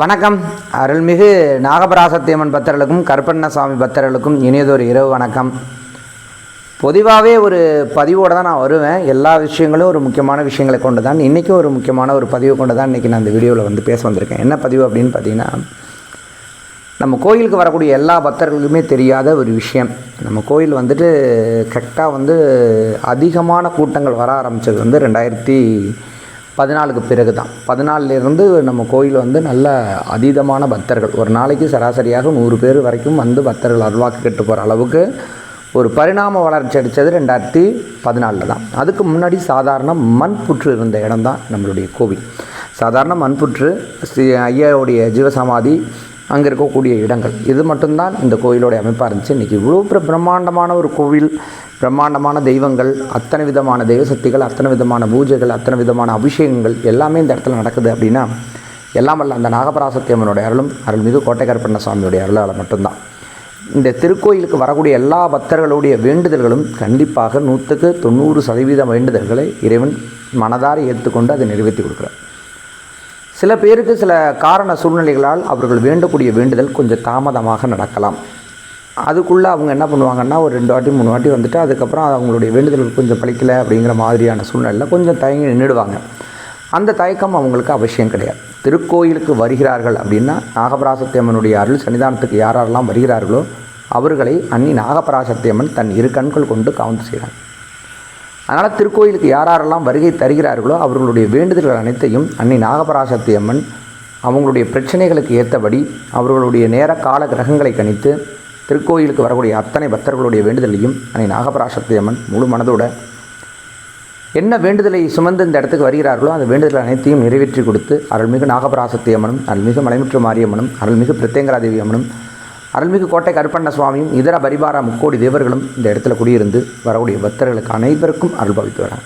வணக்கம். அருள்மிகு நாகபராசத்தியம்மன் பக்தர்களுக்கும் கருப்பண்ணசாமி பக்தர்களுக்கும் இனியதொரு இரவு வணக்கம். பொதுவாகவே ஒரு பதிவோடு தான் நான் வருவேன். எல்லா விஷயங்களும் ஒரு முக்கியமான விஷயங்களை கொண்டு தான் இன்றைக்கும் ஒரு முக்கியமான ஒரு பதிவு கொண்டு தான் இன்றைக்கி நான் இந்த வீடியோவில் வந்து பேச வந்திருக்கேன். என்ன பதிவு அப்படின்னு பார்த்தீங்கன்னா நம்ம கோயிலுக்கு வரக்கூடிய எல்லா பக்தர்களுக்குமே தெரியாத ஒரு விஷயம். நம்ம கோயில் வந்துட்டு கரெக்டாக வந்து அதிகமான கூட்டங்கள் வர ஆரம்பித்தது வந்து ரெண்டாயிரத்தி பதினாலுக்கு பிறகு தான் பதினாலிருந்து நம்ம கோயில் வந்து நல்ல அதீதமான பக்தர்கள். ஒரு நாளைக்கு சராசரியாக நூறு பேர் வரைக்கும் வந்து பக்தர்கள் அருள்வாக்கு கெட்டு போகிற அளவுக்கு ஒரு பரிணாம வளர்ச்சி அடித்தது ரெண்டாயிரத்தி பதினாலில் தான். அதுக்கு முன்னாடி சாதாரண மண்புற்று இருந்த இடம் தான் நம்மளுடைய கோவில். சாதாரண மண் புற்று ஸ்ரீ ஐயாவுடைய ஜீவசமாதி அங்கே இருக்கக்கூடிய இடங்கள். இது மட்டும்தான் இந்த கோயிலோடைய அமைப்பாக இருந்துச்சு. இன்றைக்கி இவ்வளோ பிரம்மாண்டமான ஒரு கோவில். பிரம்மாண்டமான தெய்வங்கள் அத்தனை விதமான தெய்வ சக்திகள் அத்தனை விதமான பூஜைகள் அத்தனை விதமான அபிஷேகங்கள் எல்லாமே இந்த இடத்துல நடக்குது அப்படின்னா எல்லாம் வல்ல அந்த நாகபராசத்தியம்மனுடைய அருளும் அருள்மிகு கோட்டைக்கருப்பண்ண சுவாமியுடைய அருளால் மட்டும்தான். இந்த திருக்கோயிலுக்கு வரக்கூடிய எல்லா பக்தர்களுடைய வேண்டுதல்களும் கண்டிப்பாக நூற்றுக்கு தொண்ணூறு சதவீத வேண்டுதல்களை இறைவன் மனதார ஏற்றுக்கொண்டு அதை நிறைவேற்றி கொடுக்குறார். சில பேருக்கு சில காரண சூழ்நிலைகளால் அவர்கள் வேண்டக்கூடிய வேண்டுதல் கொஞ்சம் தாமதமாக நடக்கலாம். அதுக்குள்ளே அவங்க என்ன பண்ணுவாங்கன்னா ஒரு ரெண்டு வாட்டி மூணு வாட்டி வந்துட்டு அதுக்கப்புறம் அவங்களுடைய வேண்டுதலுக்கு கொஞ்சம் பழிக்கலை அப்படிங்கிற மாதிரியான சூழ்நிலையில் கொஞ்சம் தயங்கி நின்றுடுவாங்க அந்த தயக்கம் அவங்களுக்கு அவசியம் கிடையாது. திருக்கோயிலுக்கு வருகிறார்கள் அப்படின்னா நாகபராசத்தியம்மனுடைய அருள் சன்னிதானத்துக்கு யாரெல்லாம் வருகிறார்களோ அவர்களை அன்னி நாகபராசத்தியம்மன் தன் இரு கண்கள் கொண்டு கவுந்து செய்கிறாங்க அதனால் திருக்கோயிலுக்கு யாரெல்லாம் வருகை தருகிறார்களோ அவர்களுடைய வேண்டுதல்கள் அனைத்தையும் அன்னை நாகபராசத்தியம்மன் அவங்களுடைய பிரச்சனைகளுக்கு ஏற்றபடி அவர்களுடைய நேர கால கிரகங்களை கணித்து திருக்கோயிலுக்கு வரக்கூடிய அத்தனை பக்தர்களுடைய வேண்டுதலையும் அன்னை நாகபராசக்தி அம்மன் முழு மனதோட என்ன வேண்டுதலை சுமந்து இந்த இடத்துக்கு வருகிறார்களோ அந்த வேண்டுதல் அனைத்தையும் நிறைவேற்றி கொடுத்து அருள்மிகு நாகபராசக்தி அம்மனும் அருள்மிகு மலைமுற்று மாரியம்மனும் அருள்மிகு பிரத்யங்கராதேவி அம்மனும் அருள்மிகு கோட்டை கருப்பண்ண சுவாமியும் இதர பரிபாரா முக்கோடி தேவர்களும் இந்த இடத்துல குடியிருந்து வரக்கூடிய பக்தர்களுக்கு அனைவருக்கும் அருள் பவித்து வராங்க.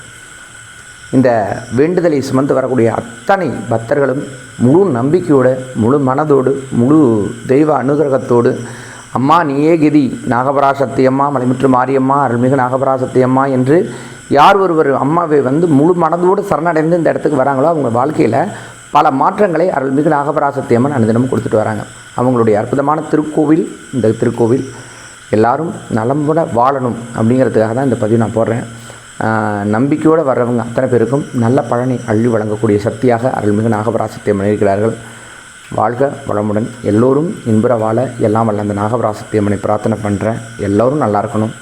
இந்த வேண்டுதலை சுமந்து வரக்கூடிய அத்தனை பக்தர்களும் முழு நம்பிக்கையோடு முழு மனதோடு முழு தெய்வ அனுகிரகத்தோடு அம்மா நீயே கதி. நாகபராசக்தி அம்மா மலைமுற்று மாரியம்மா அருள்மிகு நாகபராசக்தி அம்மா என்று யார் ஒருவர் அம்மாவை வந்து முழு மனதோடு சரணடைந்து இந்த இடத்துக்கு வராங்களோ அவங்க வாழ்க்கையில் பல மாற்றங்களை அருள்மிகு நாகபராசக்தி அம்மன் அனுதினமும் கொடுத்துட்டு வராங்க. அவங்களுடைய அற்புதமான திருக்கோவில் இந்த திருக்கோவில் எல்லாரும் நலம்புட வாழணும் அப்படிங்கிறதுக்காக தான் இந்த பதிவு நான் போடுறேன். நம்பிக்கையோடு வர்றவங்க அத்தனை பேருக்கும் நல்ல பழனை அள்ளி வழங்கக்கூடிய சக்தியாக அருள்மிகு நாகபராசத்தியம் இருக்கிறார்கள். வாழ்க வளமுடன். எல்லோரும் இன்புற வாழ எல்லாம் வல்ல அந்த நாகபராசத்தியம்மனை பிரார்த்தனை பண்ணுறேன் எல்லோரும் நல்லா இருக்கணும்.